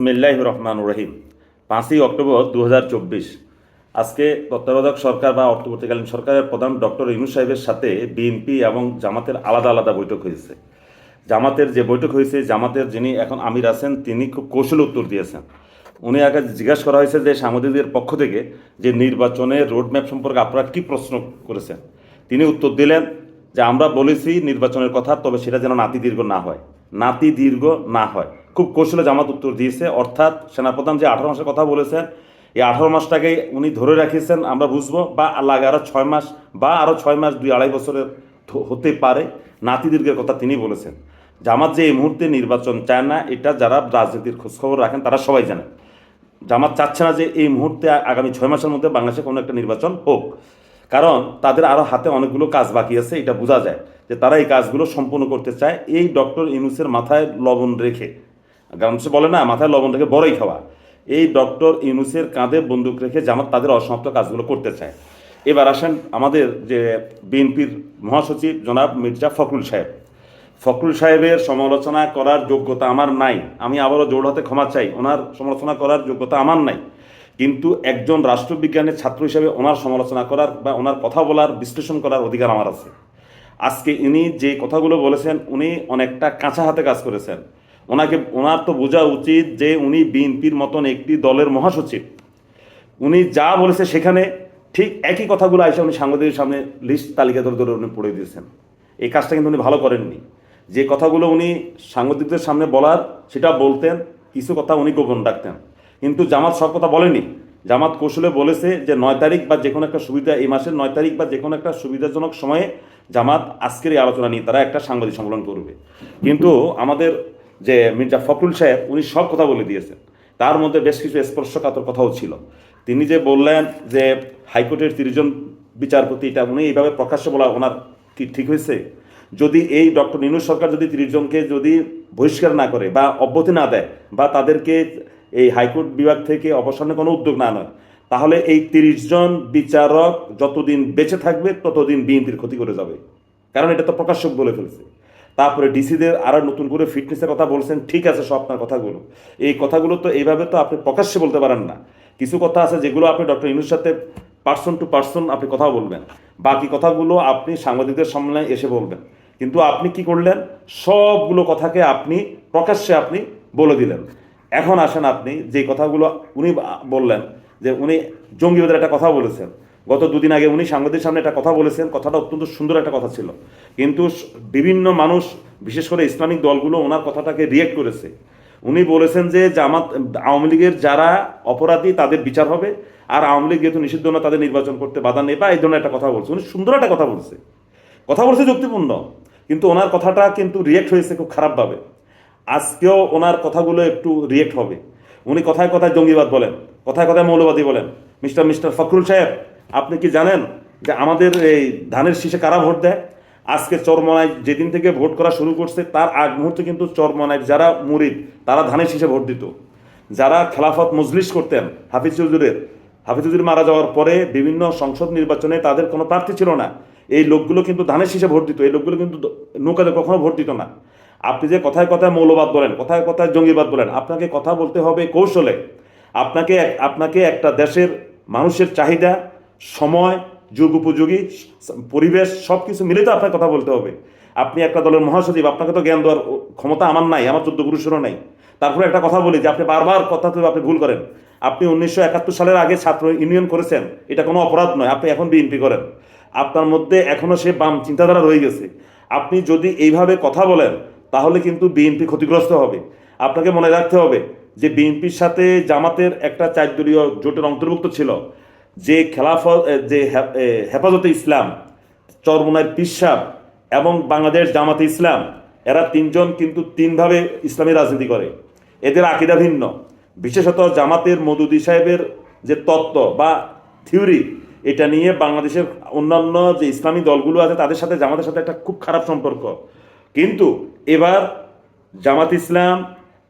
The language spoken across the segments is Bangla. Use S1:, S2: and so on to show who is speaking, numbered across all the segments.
S1: মিল্লাহ রহমান রহিম। পাঁচই অক্টোবর দু হাজার চব্বিশ। আজকে তত্ত্বাবধায়ক সরকার বা অর্থবর্তীকালীন সরকারের প্রধান ডক্টর ইনু সাহেবের সাথে বিএনপি এবং জামাতের আলাদা আলাদা বৈঠক হয়েছে। জামাতের যে বৈঠক হয়েছে, জামাতের যিনি এখন আমির আছেন, তিনি খুব কৌশল উত্তর দিয়েছেন। উনি আগে জিজ্ঞাসা করা হয়েছে যে সাংবাদিকদের পক্ষ থেকে যে নির্বাচনের রোডম্যাপ সম্পর্কে আপনারা কী প্রশ্ন করেছেন? তিনি উত্তর দিলেন যে আমরা বলেছি নির্বাচনের কথা, তবে সেটা যেন নাতি দীর্ঘ না হয়। নাতি দীর্ঘ না হয়। খুব কৌশলে জামাত উত্তর দিয়েছে। অর্থাৎ সেনাপ্রধান যে আঠারো মাসের কথা বলেছেন, এই আঠারো মাসটাকে উনি ধরে রাখিয়েছেন আমরা বুঝব, বা লাগে আরও ছয় মাস, বা আরও ছয় মাস, দুই আড়াই বছরের হতে পারে নাতি দীর্ঘের কথা তিনি বলেছেন। জামাত যে এই মুহূর্তে নির্বাচন চায় না, এটা যারা রাজনীতির খোঁজখবর রাখেন, তারা সবাই জানেন। জামাত চাচ্ছে না যে এই মুহূর্তে আগামী ছয় মাসের মধ্যে বাংলাদেশে কোনো একটা নির্বাচন হোক। কারণ তাদের আরও হাতে অনেকগুলো কাজ বাকি আছে, এটা বোঝা যায় যে তারা এই কাজগুলো সম্পূর্ণ করতে চায়। এই ডক্টর ইউনুসের মাথায় লবণ রেখে গ্রামদেশে বলে, না, মাথায় লবণ রেখে বড়ই খাওয়া। এই ডক্টর ইউনুসের কাঁধে বন্দুক রেখে জামাত তাদের অসমাপ্ত কাজগুলো করতে চায়। এবার আসেন আমাদের যে বিএনপির মহাসচিব জনাব মির্জা ফখরুল সাহেব। ফখরুল সাহেবের সমালোচনা করার যোগ্যতা আমার নাই। আমি আবারও জোর হাতে ক্ষমা চাই। ওনার সমালোচনা করার যোগ্যতা আমার নাই। কিন্তু একজন রাষ্ট্রবিজ্ঞানের ছাত্র হিসেবে ওনার সমালোচনা করার বা ওনার কথা বলার, বিশ্লেষণ করার অধিকার আমার আছে। আজকে ইনি যে কথাগুলো বলেছেন, উনি অনেকটা কাঁচা হাতে কাজ করেছেন। ওনাকে, ওনার তো বোঝা উচিত যে উনি বিএনপির মতন একটি দলের মহাসচিব। উনি যা বলেছে সেখানে ঠিক একই কথাগুলো আইসা উনি সাংবাদিকের সামনে লিস্ট তালিকা ধরে ধরে উনি পড়ে দিয়েছেন। এই কাজটা কিন্তু উনি ভালো করেননি। যে কথাগুলো উনি সাংবাদিকদের সামনে বলার, সেটা বলতেন, কিছু কথা উনি গোপন রাখতেন। কিন্তু জামাত সব কথা বলেনি। জামাত কৌশলে বলেছে যে নয় তারিখ বা যে কোনো একটা সুবিধা, এই মাসের নয় তারিখ বা যে কোনো একটা সুবিধাজনক সময়ে জামাত আজকের এই আলোচনা নিয়ে তারা একটা সাংবাদিক সম্মেলন করবে। কিন্তু আমাদের যে মির্জা ফখরুল সাহেব, উনি সব কথা বলে দিয়েছেন। তার মধ্যে বেশ কিছু স্পর্শকাতর কথাও ছিল। তিনি যে বললেন যে হাইকোর্টের তিরিশজন বিচারপতি, এটা উনি এইভাবে প্রকাশ্যে বলা ওনার ঠিক হয়েছে? যদি এই ডক্টর নিনু সরকার যদি তিরিশ জনকে যদি বহিষ্কার না করে বা অব্যতি না দেয় বা তাদেরকে এই হাইকোর্ট বিভাগ থেকে অবসরণে কোনো উদ্যোগ না নেয়, তাহলে এই তিরিশ জন বিচারক যতদিন বেঁচে থাকবে, ততদিন বিএনপির ক্ষতি করে যাবে। কারণ এটা তো প্রকাশ্যক বলে ফেলছে। তারপরে ডিসিদের আরও নতুন করে ফিটনেসের কথা বলছেন, ঠিক আছে, সব আপনার কথাগুলো। এই কথাগুলো তো এইভাবে তো আপনি প্রকাশ্যে বলতে পারেন না। কিছু কথা আছে যেগুলো আপনি ডক্টর ইনুর সাথে পার্সন টু পার্সন আপনি কথা বলবেন। বাকি কথাগুলো আপনি সাংবাদিকদের সামনে এসে বলবেন। কিন্তু আপনি কি করলেন? সবগুলো কথাকে আপনি প্রকাশ্যে আপনি বলে দিলেন। এখন আসেন আপনি যে কথাগুলো উনি বললেন, যে উনি জঙ্গিবাদের একটা কথা বলেছেন। গত দুদিন আগে উনি সাংবাদিক সামনে একটা কথা বলেছেন। কথাটা অত্যন্ত সুন্দর একটা কথা ছিল। কিন্তু বিভিন্ন মানুষ, বিশেষ করে ইসলামিক দলগুলো ওনার কথাটাকে রিয়েক্ট করেছে। উনি বলেছেন যে জামাত, আওয়ামী লীগের যারা অপরাধী তাদের বিচার হবে, আর আওয়ামী লীগ যেহেতু নিষিদ্ধ না, তাদের নির্বাচন করতে বাধা নেই বা এই ধরনের একটা কথা বলছে। উনি সুন্দর একটা কথা বলছে। কথা বলছে যুক্তিপূর্ণ, কিন্তু ওনার কথাটা কিন্তু রিয়েক্ট হয়েছে খুব খারাপভাবে। আজকেও ওনার কথাগুলো একটু রিয়েক্ট হবে। উনি কথায় কথায় জঙ্গিবাদ বলেন, কথায় কথায় মৌলবাদী বলেন। মিস্টার মিস্টার ফখরুল সাহেব আপনি কি জানেন যে আমাদের এই ধানের শীষে কারা ভোট দেয়? আজকে চরমনায় যেদিন থেকে ভোট করা শুরু করছে, তার আগ মুহূর্তে কিন্তু চরমনায় যারা মুরিদ, তারা ধানের শীষে ভোট দিত। যারা খেলাফত মজলিস করতেন হাফিজ চৌধুরীর হাফিজ চৌধুরী মারা যাওয়ার পরে বিভিন্ন সংসদ নির্বাচনে তাদের কোনো প্রার্থী ছিল না। এই লোকগুলো কিন্তু ধানের শীষে ভোট দিত, এই লোকগুলো কিন্তু নৌকাতে কখনো ভোট দিত না। আপনি যে কথায় কথায় মৌলবাদ বলেন, কথায় কথায় জঙ্গিবাদ বলেন, আপনাকে কথা বলতে হবে কৌশলে। আপনাকে আপনাকে একটা দেশের মানুষের চাহিদা সময়, যুগ উপযোগী, পরিবেশ সব কিছু মিলে তো আপনাকে কথা বলতে হবে। আপনি একটা দলের মহাসচিব, আপনাকে তো জ্ঞান দেওয়ার ক্ষমতা আমার নাই, আমার চোদ্দ পুরুষেরও নাই। তারপরে একটা কথা বলি যে আপনি বারবার কথা তো আপনি ভুল করেন। আপনি উনিশশো একাত্তর সালের আগে ছাত্র ইউনিয়ন করেছেন, এটা কোনো অপরাধ নয়, আপনি এখন বিএনপি করেন। আপনার মধ্যে এখনও সে বাম চিন্তাধারা রয়ে গেছে। আপনি যদি এইভাবে কথা বলেন, তাহলে কিন্তু বিএনপি ক্ষতিগ্রস্ত হবে। আপনাকে মনে রাখতে হবে যে বিএনপির সাথে জামাতের একটা চারদলীয় জোটের অন্তর্ভুক্ত ছিল। যে খেলাফত যে হেফাজতে ইসলাম, চরমুনার পিসাব এবং বাংলাদেশ জামাতে ইসলাম, এরা তিনজন কিন্তু তিনভাবে ইসলামী রাজনীতি করে। এদের আকিদা ভিন্ন। বিশেষত জামাতের মদুদি সাহেবের যে তত্ত্ব বা থিওরি, এটা নিয়ে বাংলাদেশের অন্যান্য যে ইসলামী দলগুলো আছে, তাদের সাথে জামাতের সাথে একটা খুব খারাপ সম্পর্ক। কিন্তু এবার জামাত ইসলাম,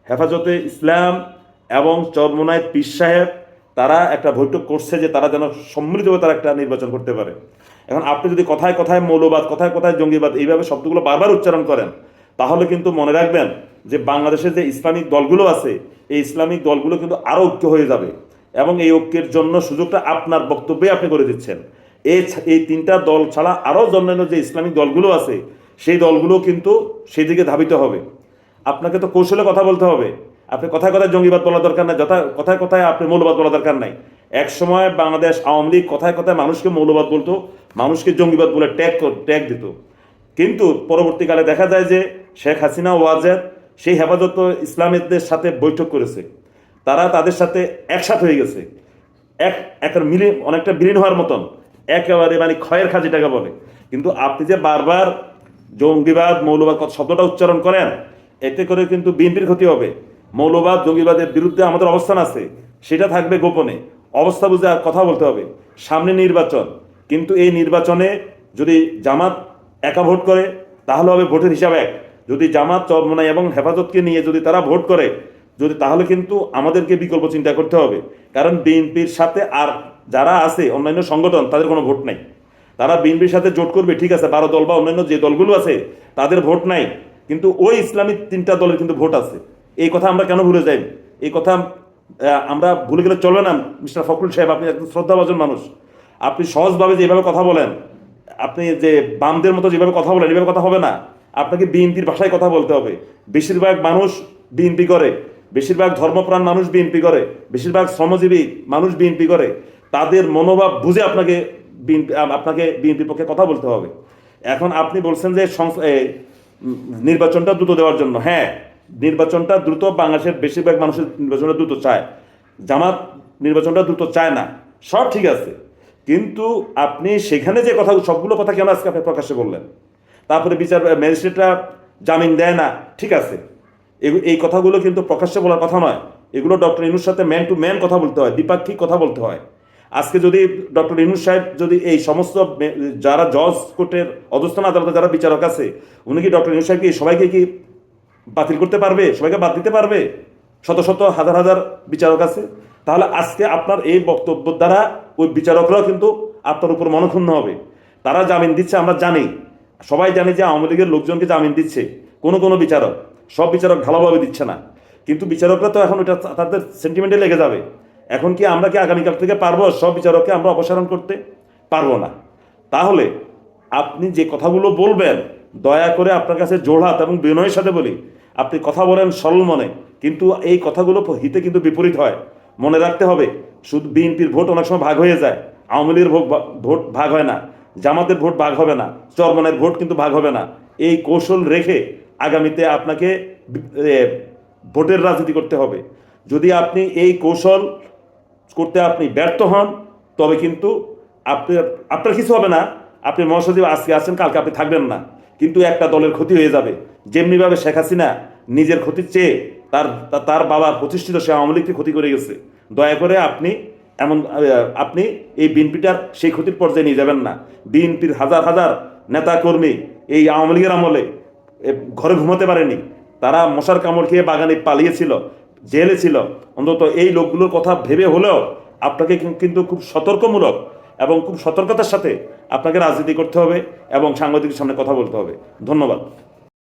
S1: হেফাজতে ইসলাম এবং চরমোনায় পীর সাহেব তারা একটা বৈঠক করছে যে তারা যেন সম্মিলিতভাবে তারা একটা নির্বাচন করতে পারে। এখন আপনি যদি কথায় কথায় মৌলবাদ, কথায় কথায় জঙ্গিবাদ এইভাবে শব্দগুলো বারবার উচ্চারণ করেন, তাহলে কিন্তু মনে রাখবেন যে বাংলাদেশের যে ইসলামিক দলগুলো আছে, এই ইসলামিক দলগুলো কিন্তু আরও ঐক্য হয়ে যাবে এবং এই ঐক্যের জন্য সুযোগটা আপনার বক্তব্যে আপনি করে দিচ্ছেন। এই এই তিনটা দল ছাড়া আরও অন্যান্য যে ইসলামিক দলগুলো আছে, সেই দলগুলো কিন্তু সেই দিকে ধাবিত হবে। আপনাকে তো কৌশলে কথা বলতে হবে। আপনি কথায় কথায় জঙ্গিবাদ বলা দরকার নাই, যথা কথায় কথায় আপনি মৌলবাদ বলা দরকার নাই। এক সময় বাংলাদেশ আওয়ামী লীগ কথায় কথায় মানুষকে মৌলবাদ বলতো, মানুষকে জঙ্গিবাদ বলে ট্যাগ ট্যাগ দিত। কিন্তু পরবর্তীকালে দেখা যায় যে শেখ হাসিনা ওয়াজেদ সেই হেফাজত ইসলামীদের সাথে বৈঠক করেছে। তারা তাদের সাথে একসাথ হয়ে গেছে। এক একটা মিলে অনেকটা বিলীন হওয়ার মতন। একেবারে মানে ক্ষয়ের খাজিটাকে বলে। কিন্তু আপনি যে বারবার জঙ্গিবাদ, মৌলবাদ শব্দটা উচ্চারণ করেন, এতে করে কিন্তু বিএনপির ক্ষতি হবে। মৌলবাদ, জঙ্গিবাদের বিরুদ্ধে আমাদের অবস্থান আছে, সেটা থাকবে গোপনে। অবস্থা বুঝে আর কথা বলতে হবে। সামনে নির্বাচন। কিন্তু এই নির্বাচনে যদি জামাত একা ভোট করে, তাহলে হবে ভোটের হিসাব এক। যদি জামাত, চরমনাই এবং হেফাজতকে নিয়ে যদি তারা ভোট করে, যদি তাহলে কিন্তু আমাদেরকে বিকল্প চিন্তা করতে হবে। কারণ বিএনপির সাথে আর যারা আছে, অন্যান্য সংগঠন, তাদের কোনো ভোট নাই। তারা বিএনপির সাথে জোট করবে, ঠিক আছে, বারো দল বা অন্যান্য যে দলগুলো আছে, তাদের ভোট নাই। কিন্তু ওই ইসলামিক তিনটা দলের কিন্তু ভোট আছে। এই কথা আমরা কেন ভুলে যাই? এই কথা আমরা ভুলে গেলে চলবে না, মিস্টার ফখরুল সাহেব, আপনি একজন শ্রদ্ধাভাজন মানুষ। আপনি সহজভাবে যেভাবে কথা বলেন, আপনি যে বামদের মতো যেভাবে কথা বলেন, এভাবে কথা হবে না। আপনাকে বিএনপির ভাষায় কথা বলতে হবে। বেশিরভাগ মানুষ বিএনপি করে, বেশিরভাগ ধর্মপ্রাণ মানুষ বিএনপি করে, বেশিরভাগ শ্রমজীবী মানুষ বিএনপি করে। তাদের মনোভাব বুঝে আপনাকে বিএনপি, আপনাকে বিএনপির পক্ষে কথা বলতে হবে। এখন আপনি বলছেন যে নির্বাচনটা দ্রুত দেওয়ার জন্য। হ্যাঁ নির্বাচনটা দ্রুত বাংলাদেশের বেশিরভাগ মানুষের নির্বাচনটা দ্রুত চায়। জামাত নির্বাচনটা দ্রুত চায় না। সব ঠিক আছে। কিন্তু আপনি সেখানে যে কথা, সবগুলো কথা কেন আজকে আপনি প্রকাশ্যে বললেন? তারপরে বিচার, ম্যাজিস্ট্রেটরা জামিন দেয় না। ঠিক আছে। এই কথাগুলো কিন্তু প্রকাশ্যে বলার কথা নয়। এগুলো ডক্টর ইনুর সাথে ম্যান টু ম্যান কথা বলতে হয়, দ্বিপাক্ষিক কথা বলতে হয়। আজকে যদি ডক্টর ইনুর সাহেব যদি এই সমস্ত যারা জজ কোর্টের অধস্থান আদালতে যারা বিচারক আছে, উনি কি ডক্টর ইনুর সাহেবকে সবাইকে কি বাতিল করতে পারবে, সবাইকে বাদ দিতে পারবে? শত শত, হাজার হাজার বিচারক আছে। তাহলে আজকে আপনার এই বক্তব্য দ্বারা ওই বিচারকরাও কিন্তু আপনার উপর মনক্ষুণ্ণ হবে। তারা জামিন দিচ্ছে, আমরা জানি। সবাই জানি যে আওয়ামী লীগের লোকজনকে জামিন দিচ্ছে। কোনো কোনো বিচারক, সব বিচারক ভালোভাবে দিচ্ছে না। কিন্তু বিচারকরা তো এখন ওটা তাদের সেন্টিমেন্টে লেগে যাবে। এখন কি আমরা কি আগামীকাল থেকে পারব? সব বিচারককে আমরা অপসারণ করতে পারব না। তাহলে আপনি যে কথাগুলো বলবেন, দয়া করে আপনার কাছে জোড়হাত এবং বিনয়ের সাথে বলি আপনি কথা বলেন সরল মনে, কিন্তু এই কথাগুলো হিতে কিন্তু বিপরীত হয়। মনে রাখতে হবে, শুধু বিএনপির ভোট অনেক সময় ভাগ হয়ে যায়, আওয়ামী লীগের ভোট ভোট ভাগ হয় না, জামাতের ভোট ভাগ হবে না, চরমনের ভোট কিন্তু ভাগ হবে না। এই কৌশল রেখে আগামীতে আপনাকে ভোটের রাজনীতি করতে হবে। যদি আপনি এই কৌশল করতে আপনি ব্যর্থ হন, তবে কিন্তু আপনার আপনার কিছু হবে না। আপনি মহাসচিব আজকে আছেন, কালকে আপনি থাকবেন না। কিন্তু একটা দলের ক্ষতি হয়ে যাবে। যেমনিভাবে শেখ হাসিনা নিজের ক্ষতির চেয়ে তার তার বাবার প্রতিষ্ঠিত, সে আওয়ামী লীগকে ক্ষতি করে গেছে। দয়া করে আপনি এমন, আপনি এই বিএনপিটার সেই ক্ষতির পর্যায়ে নিয়ে যাবেন না। বিএনপির হাজার হাজার নেতা কর্মী এই আওয়ামী লীগের আমলে ঘরে ঘুমাতে পারেনি। তারা মশার কামড় খেয়ে বাগানে পালিয়েছিল, জেলে ছিল। অন্তত এই লোকগুলোর কথা ভেবে হলেও আপনাকে কিন্তু খুব সতর্কমূলক এবং খুব সতর্কতার সাথে আপনাকে রাজনীতি করতে হবে এবং সাংবাদিকের সামনে কথা বলতে হবে। ধন্যবাদ।